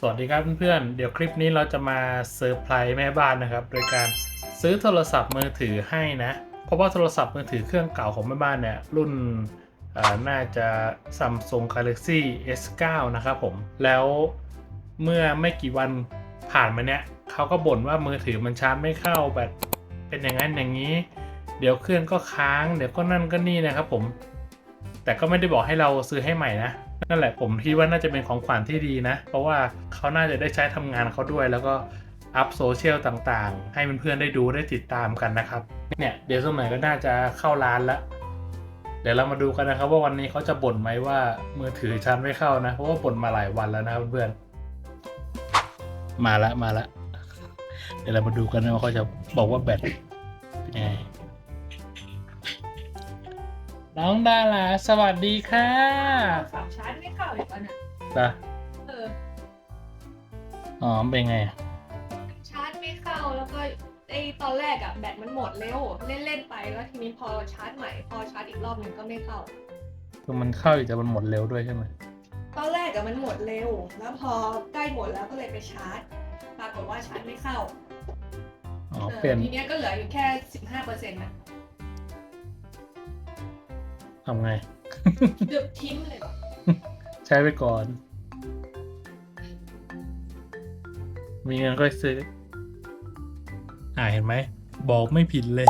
สวัสดีครับเพื่อนๆ เดี๋ยวคลิปนี้เราจะมาเซอร์ไพรส์แม่บ้านนะครับ โดยการซื้อโทรศัพท์มือถือให้นะ เพราะว่าโทรศัพท์มือถือเครื่องเก่าของแม่บ้านเนี่ยรุ่นน่าจะ Samsung Galaxy S9 นะครับผม แล้วเมื่อไม่กี่วันผ่านมาเนี่ยเขาก็บ่นว่ามือถือมันชาร์จไม่เข้าแบบเป็นอย่างนั้นอย่างนี้ เดี๋ยวเครื่องก็ค้าง เดี๋ยวก็นั่นก็นี่นะครับผม แต่ก็ไม่ได้บอกให้เราซื้อให้ใหม่นะ นั่นแหละผมคิดว่าน่าจะเป็นของขวัญที่ดีนะ เพราะว่าเขาน่าจะได้ใช้ทำงานเขาด้วย แล้วก็อัพโซเชียลต่างๆ ให้เพื่อนๆได้ดูได้ติดตามกันนะครับ เนี่ยเดี๋ยวสมัยก็น่าจะเข้าร้านแล้วเดี๋ยวเรามาดูกันนะครับว่าวันนี้เขาจะบ่นไหมว่ามือถือชาร์จไม่เข้านะ เพราะว่าบ่นมาหลายวันแล้วนะเพื่อนๆมาละมาละเดี๋ยวเรามาดูกันนะว่าเขาจะบอกว่าแบตเป็นยังไง น้องดาราสวัสดีค่ะสามชาร์จไม่เข้าอีกแล้วเนี่ยจ้ะเอออ๋อเป็นไงอะชาร์จไม่เข้าแล้วก็ไอตอนแรกอะแบตมันหมดเร็วเล่นเล่นๆไปแล้วทีนี้พอชาร์จใหม่พอชาร์จอีกรอบหนึ่งก็ไม่เข้า คือมันเข้าอยู่แต่มันหมดเร็วด้วยใช่ไหมตอนแรกอะมันหมดเร็ว แล้วพอใกล้หมดแล้วก็เลยไปชาร์จ ปรากฏว่าชาร์จไม่เข้าอ๋อเออเปลี่ยน ทีเนี้ยก็เหลืออยู่แค่สิบห้าเปอร์เซ็นต์นะ ทำไง เดือบทิ้งเลยว่ะใช้ไปก่อน มีเงินก็ซื้อ อ่าเห็นไหม บอกไม่ผิดเลย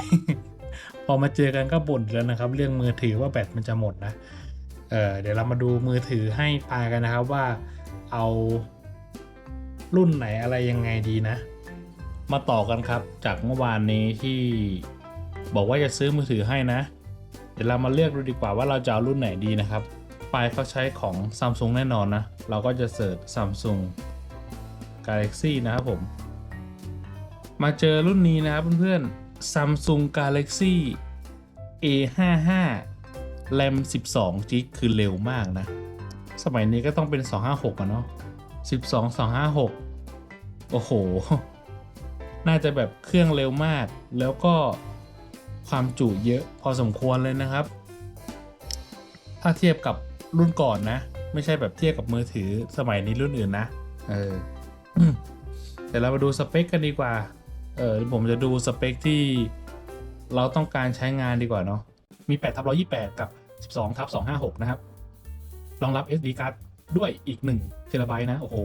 พอมาเจอกันก็บ่นแล้วนะครับ เรื่องมือถือว่าแบตมันจะหมดนะ เออเดี๋ยวเรามาดูมือถือให้ปากันนะครับว่าเอารุ่นไหนอะไรยังไงดีนะ มาต่อกันครับจากเมื่อวานนี้ที่บอกว่าจะซื้อมือถือให้นะเดี๋ยวเรามาเลือกดูดีกว่าว่าเราจะเอารุ่นไหนดีนะครับปลายเขาใช้ของ Samsung แน่นอนนะ เราก็จะเสิร์ช Samsung Galaxy นะครับผม มาเจอรุ่นนี้นะครับเพื่อนๆ Samsung Galaxy A55 RAM 12 g คือเร็วมากนะ สมัยนี้ก็ต้องเป็น 256อะเนาะ12 256 โอ้โห น่าจะแบบเครื่องเร็วมาก แล้วก็ ความจุเยอะพอสมควรเลยนะครับ ถ้าเทียบกับรุ่นก่อนนะ ไม่ใช่แบบเทียบกับมือถือสมัยนี้รุ่นอื่นนะ เออเดี๋ยวเรามาดูสเปคกันดีกว่า เออผมจะดูสเปคที่เราต้องการใช้งานดีกว่าเนาะ มี8ทับ128 กับ 12ทับ256 นะครับ รองรับ SD card ด้วยอีก1เทราไบต์นะ โอ้โห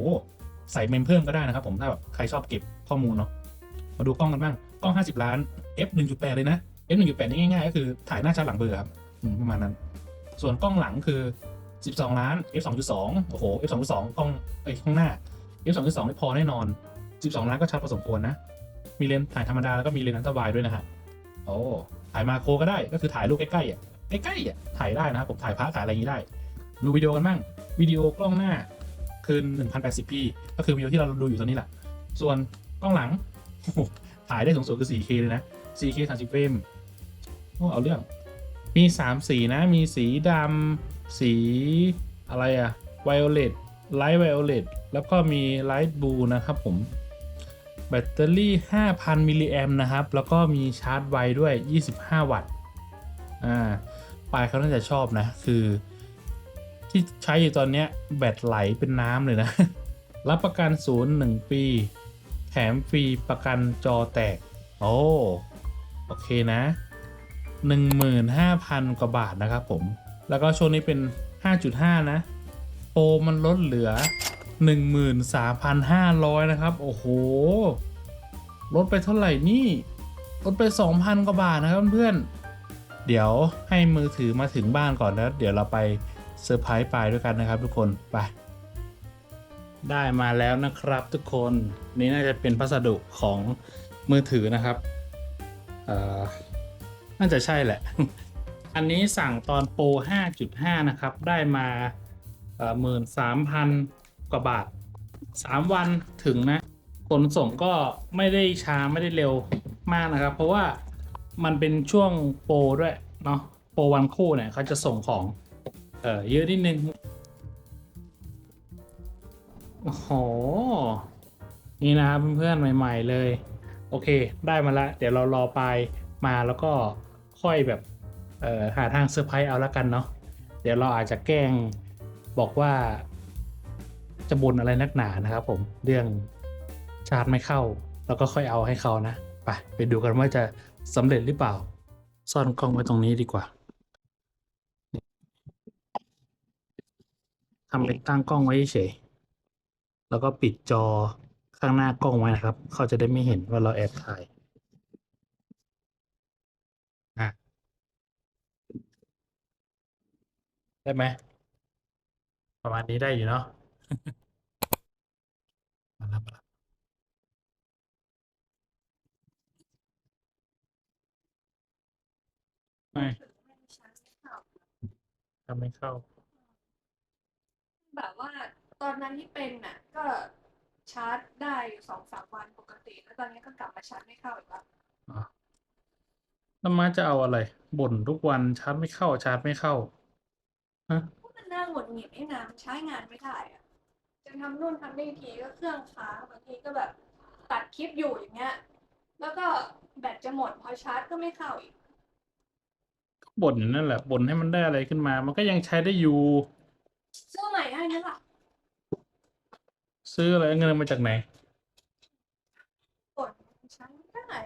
ใส่เมมเพิ่มก็ได้นะครับผมถ้าแบบใครชอบเก็บข้อมูลเนาะ มาดูกล้องกันบ้าง กล้อง 50 ล้าน f 1.8เลยนะ f 1.8นี่ง่ายๆ ก็คือถ่ายหน้าชัดหลังเบลอครับประมาณนั้น ส่วนกล้องหลังคือ 12 ล้าน f 2.2โอ้โห f 2.2กล้องไอ้ยข้างหน้า f 2.2ไม่พอแน่นอน 12 ล้านก็ชัดพอสมควรนะ มีเลนส์ถ่ายธรรมดาแล้วก็มีเลนส์อัลตราไวด์ด้วยนะฮะโอ้ถ่ายมาโครก็ได้ก็คือถ่ายรูปใกล้ๆอะใกล้ๆอะถ่ายได้นะครับผมถ่ายพระถ่ายอะไรอย่างนี้ได้ดูวิดีโอกันบ้างวิดีโอกล้องหน้าคือ 1080p ก็คือวิดีโอที่เราดูอยู่ตอนนี้แหละ ส่วนกล้องหลังถ่ายได้สูงสุดคือ 4K เลยนะ 4K 30เฟรม เอาเรื่อง มี3สีนะ มีสีดำสีอะไรอะ violet light violet แล้วก็มี light blue นะครับผม แบตเตอรี่ 5,000 มิลลิแอมนะครับ แล้วก็มีชาร์จไวด้วย 25 วัตต์ อ่า ปลายเขาน่าจะชอบนะ คือ ที่ใช้อยู่ตอนเนี้ยแบตไหลเป็นน้ำเลยนะ รับประกันศูนย์หนึ่งปี แถมฟรีประกันจอแตก โอ้ โอเคนะ 15,000 กว่าบาทนะครับผม แล้วก็ช่วงนี้เป็น 5.5 นะ โปรมันลดเหลือ 13,500 นะครับ โอ้โห ลดไปเท่าไหร่นี่ ลดไป 2,000 กว่าบาทนะครับเพื่อนเดี๋ยวให้มือถือมาถึงบ้านก่อนแล้ว เดี๋ยวเราไปเซอร์ไพรส์ปลายด้วยกันนะครับทุกคน ไป ได้มาแล้วนะครับทุกคน นี่น่าจะเป็นพัสดุของมือถือนะครับ เอ่อ น่าจะใช่แหละ อันนี้สั่งตอนโปร 5.5 นะครับ ได้มาหมื่นสามพันกว่าบาท 3 วันถึงนะ ขนส่งก็ไม่ได้ช้าไม่ได้เร็วมากนะครับ เพราะว่ามันเป็นช่วงโปรด้วยเนาะโปรวันคู่เนี่ยเขาจะส่งของเออเยอะนิดนึงโอ้โห นี่นะครับเพื่อนๆใหม่ ๆเลย โอเค ได้มาละเดี๋ยวเรารอไปมาแล้วก็ ค่อยแบบเออหาทางเซอร์ไพรส์เอาละกันเนาะเดี๋ยวเราอาจจะแกล้งบอกว่าจะจะบ่นอะไรนักหนานะครับผมเรื่องชาร์จไม่เข้า แล้วก็ค่อยเอาให้เขานะไปไปดูกันว่าจะสำเร็จหรือเปล่า ซ่อนกล้องไว้ตรงนี้ดีกว่าทำเป็นตั้งกล้องไว้เฉยแล้วก็ปิดจอข้างหน้ากล้องไว้นะครับ เขาจะได้ไม่เห็นว่าเราแอบถ่ายอะ ได้ไหม ประมาณนี้ได้อยู่เนาะมาแล้วมาแล้วไม่ทำไม่เข้า แบบว่าตอนนั้นที่เป็นน่ะ ก็ชาร์จได้อยู่สองสามวันปกติ แล้วตอนนี้ก็กลับมาชาร์จไม่เข้าอีกแล้วอ๋อแล้วมาจะเอาอะไรบ่นทุกวันชาร์จไม่เข้าชาร์จไม่เข้า ฮะมันน่าหงุดหงิดไอ้น้ำใช้งานไม่ได้อะจะทำนู่นทำนี่ทีก็เครื่องค้างบางทีก็แบบตัดคลิปอยู่อย่างเงี้ย แล้วก็แบตจะหมดพอชาร์จก็ไม่เข้าอีกบ่นอยู่นั่นแหละบ่นให้มันได้อะไรขึ้นมา มันก็ยังใช้ได้อยู่ ซื้อใหม่ให้นั่นแหละซื้ออะไรเอาเงินมาจากไหน กดใช้ไม่ได้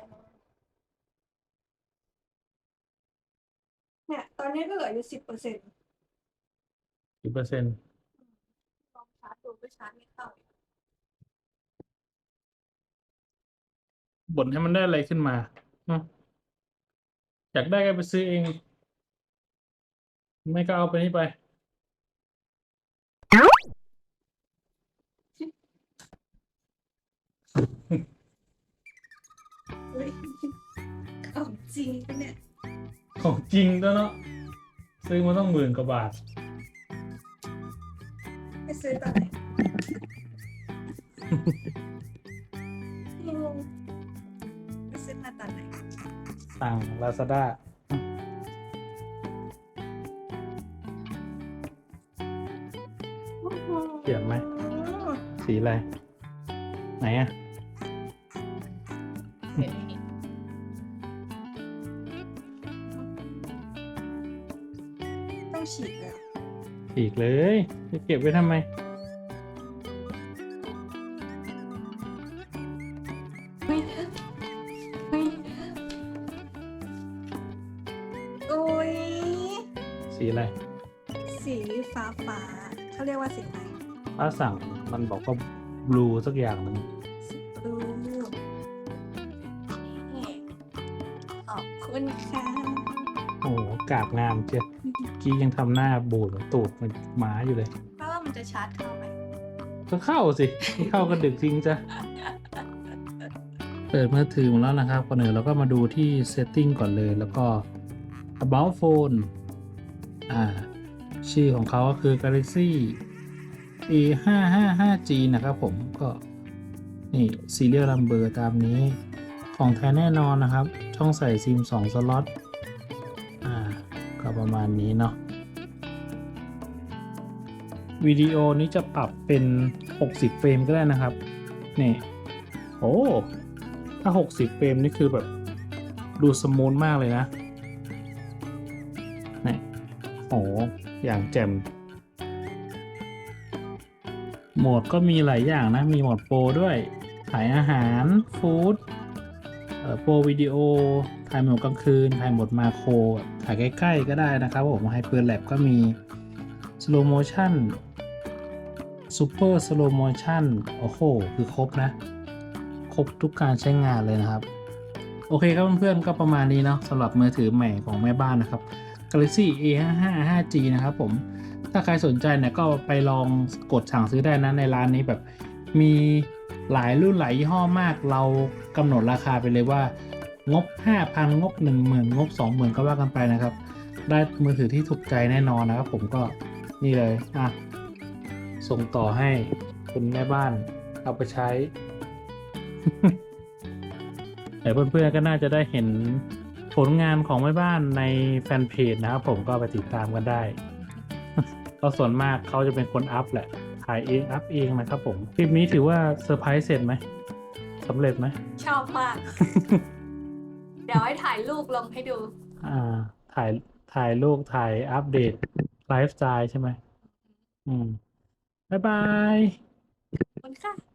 เนี่ย ตอนนี้ก็เหลืออยู่สิบเปอร์เซ็นต์ กี่เปอร์เซ็นต์ลองชาร์จดูก็ชาร์จไม่เข้าอีกบ่นให้มันได้อะไรขึ้นมาเนอะอยากได้ก็ไปซื้อเอง ไม่ก็เอาไปนี่ไปเฮ้ยของจริงปะเนี่ย ของจริงแล้วเนาะซื้อมาต้องหมื่นกว่าบาทไป ซื้อตอนไหนงงไปซื้อมาตอนไหนสั่งลาซาด้าเขียนไหม สีอะไร ไหนอะต้องฉีกเลย ฉีกเลยจะเก็บไว้ทำไมเฮ้ยเฮ้ยโอ้ยสีอะไรสีฟ้าฟ้าเขาเรียกว่าสีอะไรถ้าสั่งมันบอกว่าบลูสักอย่างหนึ่งสีบลูนี่ขอบคุณค่ะโอ้โห กาบงามเจียกี้ยังทำหน้าบูดเหมือนตูดมันหมาอยู่เลยแปลว่ามันจะชาร์จเข้าไหมก็เข้าสิไม่เข้าก็ดึกจริงจ้ะ เปิดมือถือมาแล้วนะครับก่อนอื่นเราก็มาดูที่ setting ก่อนเลย แล้วก็ about phone อ่า ชื่อของเขาก็คือ Galaxy A 5 5 5 G นะครับผมก็นี่ serial number ตามนี้ของแท้แน่นอนนะครับ ช่องใส่ซิม 2 สล็อตอ่าก็ ประมาณนี้เนาะวิดีโอนี้จะปรับเป็น 60 เฟรมก็ได้นะครับ นี่ โอ้ ถ้า 60 เฟรมนี่คือแบบ ดูสมูทมากเลยนะ นี่ โอ้ อย่างแจ่ม โหมดก็มีหลายอย่างนะ มีโหมดโปรด้วยถ่ายอาหาร ฟู้ด โปรวิดีโอถ่ายโหมดกลางคืนถ่ายโหมดมาโครถ่ายใกล้ๆก็ได้นะครับผมไฮเปอร์แลบก็มี slow motion super slow motion โอ้โห คือครบนะ ครบทุกการใช้งานเลยนะครับ โอเคครับเพื่อนๆ ก็ประมาณนี้เนาะสำหรับมือถือใหม่ของแม่บ้านนะครับ Galaxy A55 5G นะครับผม ถ้าใครสนใจเนี่ยก็ไปลองกดสั่งซื้อได้นะในร้านนี้แบบมี หลายรุ่นหลายยี่ห้อมาก เรากำหนดราคาไปเลยว่างบ 5,000 งบ 10,000 งบ 20,000 ก็ว่ากันไปนะครับ ได้มือถือที่ถูกใจแน่นอนนะครับ ผมก็นี่เลยอะส่งต่อให้คุณแม่บ้านเอาไปใช้ แต่เพื่อนๆก็น่าจะได้เห็นผลงานของแม่บ้านในแฟนเพจนะครับผมก็ไปติดตามกันได้ ก็ส่วนมากเขาจะเป็นคนอัพแหละ ถ่ายเองอัพเองนะครับผมคลิปนี้ถือว่าเซอร์ไพรส์เสร็จไหมสำเร็จไหม ชอบมาก เดี๋ยวให้ถ่ายรูปลงให้ดู อ่า ถ่ายถ่ายรูปถ่ายอัปเดตไลฟ์สไตล์ใช่ไหม อืม บ๊ายบาย ขอบคุณค่ะ